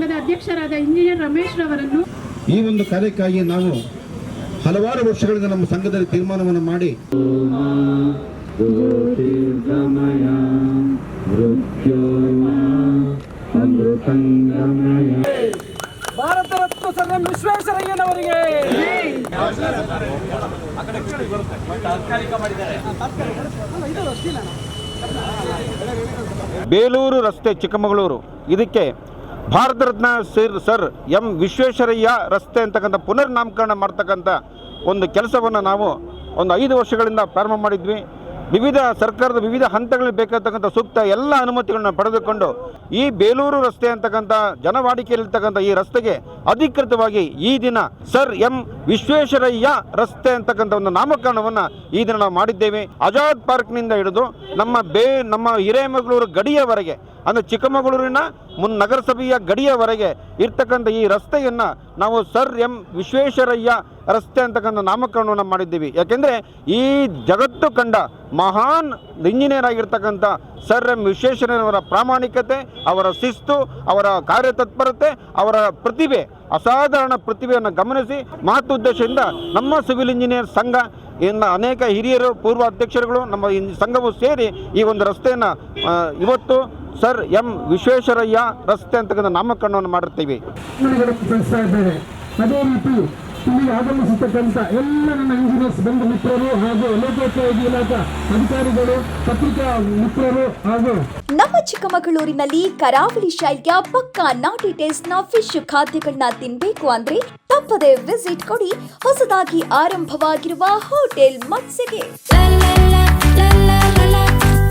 ಸಂಘದ ಅಧ್ಯಕ್ಷರಾದ ಇಂಜಿನಿಯರ್ ರಮೇಶ್ ರವರನ್ನು ಈ ಒಂದು ಕಾರ್ಯಕ್ಕಾಗಿ ನಾವು ಹಲವಾರು ವರ್ಷಗಳಿಂದ ನಮ್ಮ ಸಂಘದಲ್ಲಿ ತೀರ್ಮಾನವನ್ನು ಮಾಡಿ ಭಾರತ ರತ್ನ ಸರ್ ವಿಶ್ವೇಶ್ವರಯ್ಯನವರಿಗೆ ಬೇಲೂರು ರಸ್ತೆ ಚಿಕ್ಕಮಗಳೂರು. ಇದಕ್ಕೆ Bharat Ratna sir sir M Visvesvaraya ರಸ್ತೆ ಅಂತಕ್ಕಂಥ ಪುನರ್ನಾಮಕರಣ ಮಾಡ್ತಕ್ಕಂಥ ಒಂದು ಕೆಲಸವನ್ನು ನಾವು ಒಂದು ಐದು ವರ್ಷಗಳಿಂದ ಪ್ರಾರಂಭ ಮಾಡಿದ್ವಿ. ವಿವಿಧ ಸರ್ಕಾರದ ವಿವಿಧ ಹಂತಗಳಲ್ಲಿ ಬೇಕಾಗ್ತಕ್ಕಂಥ ಸೂಕ್ತ ಎಲ್ಲ ಅನುಮತಿಗಳನ್ನು ಪಡೆದುಕೊಂಡು ಈ ಬೇಲೂರು ರಸ್ತೆ ಅಂತಕ್ಕಂಥ ಜನವಾಡಿಕೆಯಲ್ಲಿರ್ತಕ್ಕಂಥ ಈ ರಸ್ತೆಗೆ ಅಧಿಕೃತವಾಗಿ ಈ ದಿನ ಸರ್ ಎಂ ವಿಶ್ವೇಶ್ವರಯ್ಯ ರಸ್ತೆ ಅಂತಕ್ಕಂಥ ಒಂದು ನಾಮಕರಣವನ್ನು ಈ ದಿನ ನಾವು ಮಾಡಿದ್ದೇವೆ. ಆಜಾದ್ ಪಾರ್ಕ್ನಿಂದ ಹಿಡಿದು ನಮ್ಮ ಬೇ ನಮ್ಮ ಹಿರೇಮಗಳೂರು ಗಡಿಯವರೆಗೆ ಅಂದರೆ ಚಿಕ್ಕಮಗಳೂರಿನ ಮುನ್ ನಗರಸಭೆಯ ಗಡಿಯವರೆಗೆ ಇರ್ತಕ್ಕಂಥ ಈ ರಸ್ತೆಯನ್ನು ನಾವು ಸರ್ ಎಂ ವಿಶ್ವೇಶ್ವರಯ್ಯ ರಸ್ತೆ ಅಂತಕ್ಕಂಥ ನಾಮಕರಣವನ್ನು ಮಾಡಿದ್ದೀವಿ. ಯಾಕೆಂದರೆ ಈ ಜಗತ್ತು ಕಂಡ ಮಹಾನ್ ಇಂಜಿನಿಯರ್ ಆಗಿರ್ತಕ್ಕಂಥ ಸರ್ ಎಂ ವಿಶ್ವೇಶ್ವರಯ್ಯನವರ ಪ್ರಾಮಾಣಿಕತೆ, ಅವರ ಶಿಸ್ತು, ಅವರ ಕಾರ್ಯತತ್ಪರತೆ, ಅವರ ಪ್ರತಿಭೆ, ಅಸಾಧಾರಣ ಪ್ರತಿಭೆಯನ್ನು ಗಮನಿಸಿ ಮಹತ್ವೋದ್ದೇಶದಿಂದ ನಮ್ಮ ಸಿವಿಲ್ ಇಂಜಿನಿಯರ್ ಸಂಘ, ಇನ್ನು ಅನೇಕ ಹಿರಿಯರು, ಪೂರ್ವ ಅಧ್ಯಕ್ಷರುಗಳು ನಮ್ಮ ಸಂಘವು ಸೇರಿ ಈ ಒಂದು ರಸ್ತೆಯನ್ನು ಇವತ್ತು ಸರ್ ಎಂ. ವಿಶ್ವೇಶ್ವರಯ್ಯ ರಸ್ತೆ ಅಂತಕ್ಕಂಥ ನಾಮಕರಣವನ್ನು ಮಾಡಿರ್ತೀವಿ. ಕಳಿಸ್ತಾ ಇದ್ದೇವೆ ಅದೇ ರೀತಿ ಇಲ್ಲಿಗೆ ಆಗಮಿಸತಕ್ಕಂಥ ಎಲ್ಲ ನನ್ನ ಇಂಜಿನಿಯರ್ಸ್ ಬಂಧು ಮಿತ್ರರು ಹಾಗೂ ಲೋಕೋಪಯೋಗಿ ಇಲಾಖಾ ಅಧಿಕಾರಿಗಳು ಪತ್ರಿಕಾ ಮಿತ್ರರು ಹಾಗೂ ನಮ್ಮ ಚಿಕ್ಕಮಗಳೂರಿನಲ್ಲಿ ಕರಾವಳಿ ಶೈಲಿಯ ಪಕ್ಕಾ ನಾಟಿ ಟೇಸ್ಟ್ನ ಫಿಶ್ ಖಾದ್ಯಗಳನ್ನ ತಿನ್ಬೇಕು ಅಂದ್ರೆ ತಪ್ಪದೆ ವಿಸಿಟ್ ಕೊಡಿ. ಹೊಸದಾಗಿ ಆರಂಭವಾಗಿರುವ ಹೋಟೆಲ್ ಮತ್ಸ್ಯಗೆ